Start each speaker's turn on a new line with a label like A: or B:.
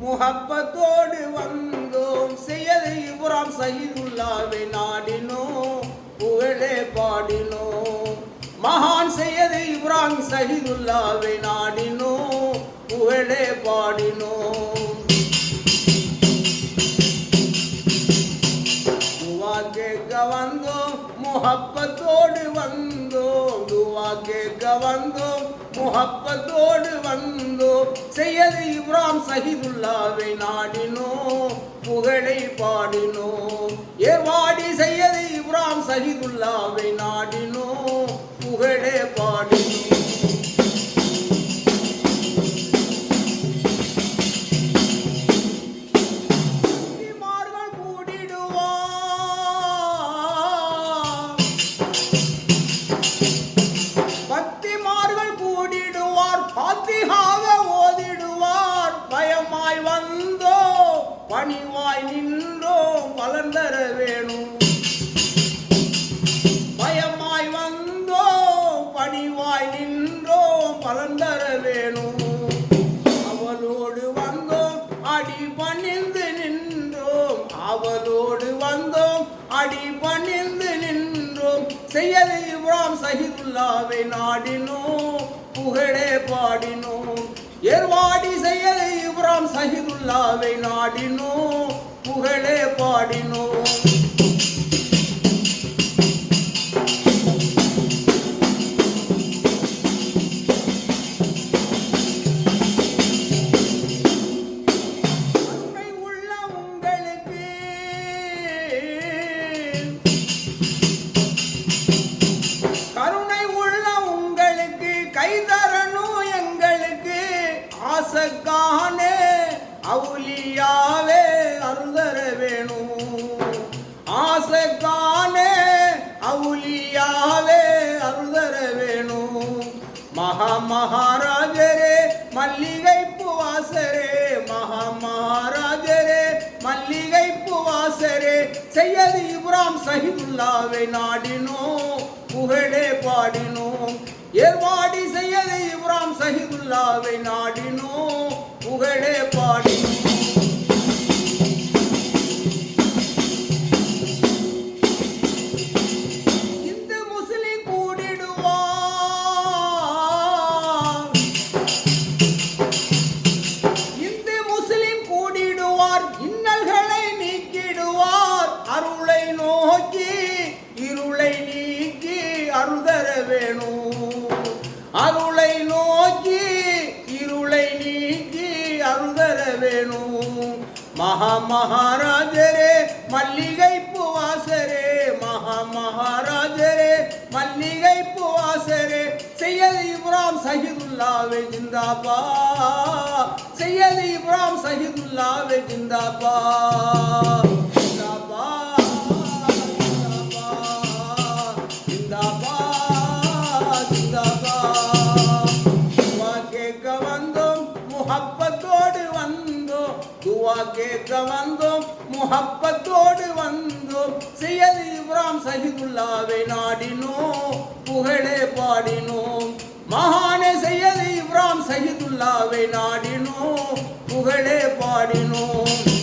A: முகப்பத்தோடு வந்தோம். செய்யதை இப்ராம் சஹிதுல்லாவை நாடினோம். புகழே பாடினோம். மகான் செய்யதை இப்ராம் சஹிதுல்லாவை நாடினோம். புகழே பாடினோம். முகப்ப கேட்க வந்தோம் முகப்பத்தோடு வந்தோம். செய்யது இப்ராம் சஹிதுல்லாவை நாடினோம் புகழை பாடினோம். ஏவாடி செய்யது இப்ராம் சஹிதுல்லாவை நாடினோம் புகழே பாடினோம் பணிவாய் நின்றோ பலன் தர வேணும். பயமாய் வந்தோ பணிவாய் நின்றோ பலன் தர வேணும். அவளோடு வந்தோம் அடி பணிந்து நின்றோம். அவளோடு வந்தோம் அடி பணிந்து நின்றோம். செய்யது இப்ராம் சஹிதுல்லாவை நாடினோம் புகழே பாடினோம். ஏர்வாடி செய்யது நாம் சஹிதுல்லாவை நாடினோம் புகழே பாடினோம் அவுலியாவே அருந்தர வேணும். ஆசக்கானே அவுலியாவே அருந்தர வேணும். மகா மகாராஜரே மல்லிகை புவாசரே மகா மகாராஜரே மல்லிகை புவாசரே செய்யது இப்ராம் சஹிதுல்லாவை நாடினோம் புகழே பாடினோம். ஏர்வாடி செய்யது இப்ராம் சஹிதுல்லாவை நாடினோம். புகழே பாடி. இந்து முஸ்லிம் கூடிடுவார் இந்து முஸ்லிம் கூடிடுவார் இன்னல்களை அருளை நோக்கி இருளை நீக்கி அருள் தர வேணும். அருள் மகா மகாராஜரே மல்லிகை பூவாசரே மகா மகாராஜரே மல்லிகை பூவாசரே செய்யது இப்ராம் சஹிதுல்லாவே ஜிந்தாபா. செய்யது இப்ராம் சஹிதுல்லாவே ஜிந்தாபா. ஜிந்தாபா துவா கேட்க வந்தோம் முகப்பத்தோடு வந்தோம். செய்யது இப்ராம் சஹிதுல்லாவை நாடினோம் புகழே பாடினோம். மகானே செய்யது இப்ராம் சஹிதுல்லாவை நாடினோம் புகழே பாடினோம்.